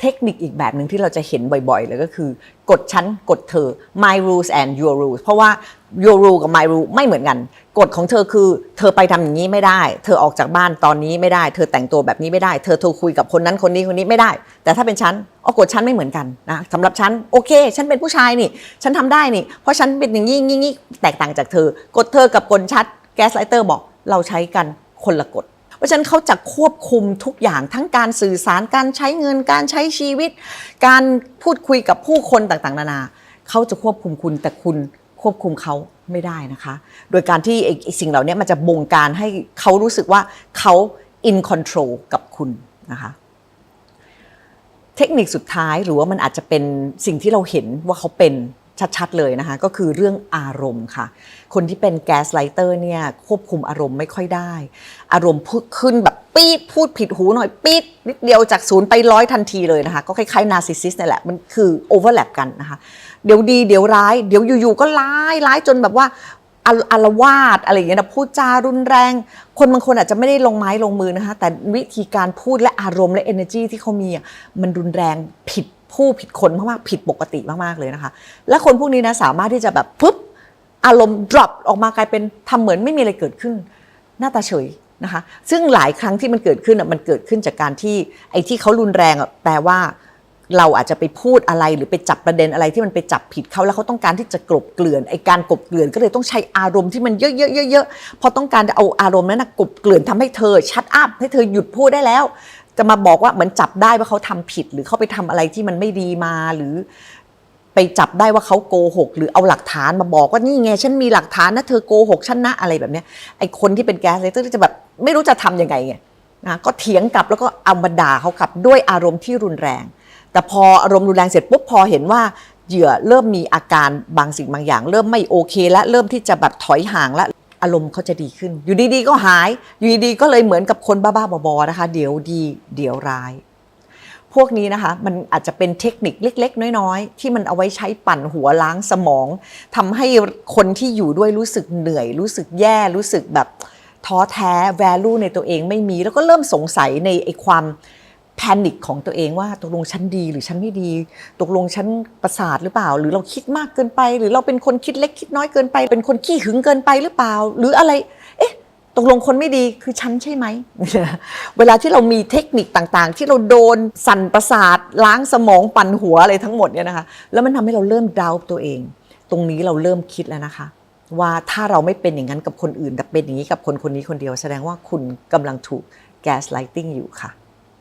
เทคนิคอีกแบบหนึ่งที่เราจะเห็นบ่อยๆเลยก็คือกฎฉันกฎเธอ my rules and your rules เพราะว่า your rule กับ my rule ไม่เหมือนกัน กฎของเธอคือ เธอไปทำอย่างนี้ไม่ได้ เธอออกจากบ้านตอนนี้ไม่ได้ เธอแต่งตัวแบบนี้ไม่ได้ เธอโทรคุยกับคนนั้นคนนี้คนนี้ไม่ได้ แต่ถ้าเป็นฉันเอากฎฉันไม่เหมือนกันนะสำหรับฉันโอเค ฉันเป็นผู้ชายนี่ ฉันทำได้นี่ เพราะฉันเป็นอย่างนี้งี้งี้แตกต่างจากเธอกฎเธอกับกฎชัดแก๊สไลเตอร์บอกเราใช้กันคนละกฎ เพราะฉะนั้นเขาจะควบคุมทุกอย่างทั้งการสื่อสารการใช้เงินการใช้ชีวิต การพูดคุยกับผู้คนต่างๆ นานาเขาจะควบคุมคุณแต่คุณควบคุมเขาไม่ได้นะคะ โดยการที่ไอ้สิ่งเหล่านี้มันจะบงการให้เขารู้สึกว่าเขา in control กับคุณนะคะเทคนิคสุดท้ายหรือว่ามันอาจจะเป็นสิ่งที่เราเห็นว่าเขาเป็น ชัดๆเลยนะคะก็คือเรื่องอารมณ์ค่ะ คนที่เป็นแก๊สไลเตอร์เนี่ยควบคุมอารมณ์ไม่ค่อยได้ อารมณ์พูดขึ้นแบบปี๊ดพูดผิดหูหน่อยปี๊ดนิดเดียวจากศูนย์ไปร้อยทันทีเลยนะคะ ก็คล้ายๆนาร์ซิสซิสนี่แหละมันคือโอเวอร์แลปกันนะคะเดี๋ยวดีเดี๋ยวร้าย เดี๋ยวอยู่ๆก็ร้ายร้ายจนแบบว่าอารวาสอะไรอย่างเงี้ยนะพูดจารุนแรง คนบางคนอาจจะไม่ได้ลงไม้ลงมือนะคะแต่วิธีการพูดและอารมณ์และ energy ที่เขามีมันรุนแรงผิด ผู้ผิดคนมากๆผิดปกติมากๆเลยนะคะ และคนพวกนี้นะสามารถที่จะแบบปุ๊บอารมณ์ drop ออกมากลายเป็นทำเหมือนไม่มีอะไรเกิดขึ้น หน้าตาเฉยนะคะ ซึ่งหลายครั้งที่มันเกิดขึ้นอะมันเกิดขึ้นจากการที่ไอ้ที่เขารุนแรงอะแปลว่าเราอาจจะไปพูดอะไรหรือไปจับประเด็นอะไรที่มันไปจับผิดเขาแล้วเขาต้องการที่จะกลบเกลื่อนไอ้การกลบเกลื่อนก็เลยต้องใช้อารมณ์ที่มันเยอะๆๆๆพอต้องการจะเอาอารมณ์นั้นนะกลบเกลื่อนทำให้เธอชัดอัพให้เธอหยุดพูดได้แล้ว จะมาบอกว่าเหมือนจับได้ว่าเขาทำผิด หรือเขาไปทำอะไรที่มันไม่ดีมาหรือ ไปจับได้ว่าเขาโกหก หรือเอาหลักฐานมาบอกว่านี่ไงฉันมีหลักฐานนะเธอโกหกฉันนะอะไรแบบเนี้ยไอ้คนที่เป็นแก๊สเลเตอร์จะแบบไม่รู้จะทำยังไงไงนะก็เถียงกลับแล้วก็เอามาด่าเขากลับด้วยอารมณ์ที่รุนแรง แต่พออารมณ์รุนแรงเสร็จปุ๊บพอเห็นว่าเหยื่อเริ่มมีอาการบางสิ่งบางอย่าง เริ่มไม่โอเค และเริ่มที่จะแบบถอยห่างและ อารมณ์เขาจะดีขึ้น อยู่ดีๆก็หาย อยู่ดีๆก็เลยเหมือนกับคนบ้าๆบอๆนะคะ เดี๋ยวดี เดี๋ยวร้าย พวกนี้นะคะ มันอาจจะเป็นเทคนิคเล็ก ๆ น้อยๆ ที่มันเอาไว้ใช้ปั่นหัวล้างสมองทำให้คนที่อยู่ด้วยรู้สึกเหนื่อย รู้สึกแย่รู้สึกแบบท้อแท้ value ในตัวเองไม่มี แล้วก็เริ่มสงสัยในไอ้ความ แพนิคของตัวเองว่าตกลงฉันดีหรือฉันไม่ดี ตกลงฉันประสาทหรือเปล่า หรือเราคิดมากเกินไป หรือเราเป็นคนคิดเล็กคิดน้อยเกินไป เป็นคนขี้หึงเกินไปหรือเปล่า หรืออะไร เอ๊ะ ตกลงคนไม่ดีคือฉันใช่ไหม เวลาที่เรามีเทคนิคต่างๆ ที่เราโดนสั่นประสาทล้างสมองปั่นหัวอะไรทั้งหมดเนี่ยนะคะ แล้วมันทำให้เราเริ่มดาวตัวเอง ตรงนี้เราเริ่มคิดแล้วนะคะ ว่าถ้าเราไม่เป็นอย่างนั้นกับคนอื่นแต่เป็นอย่างนี้กับคนคนนี้คนเดียว แสดงว่าคุณกำลังถูกแกสไลติงอยู่ค่ะ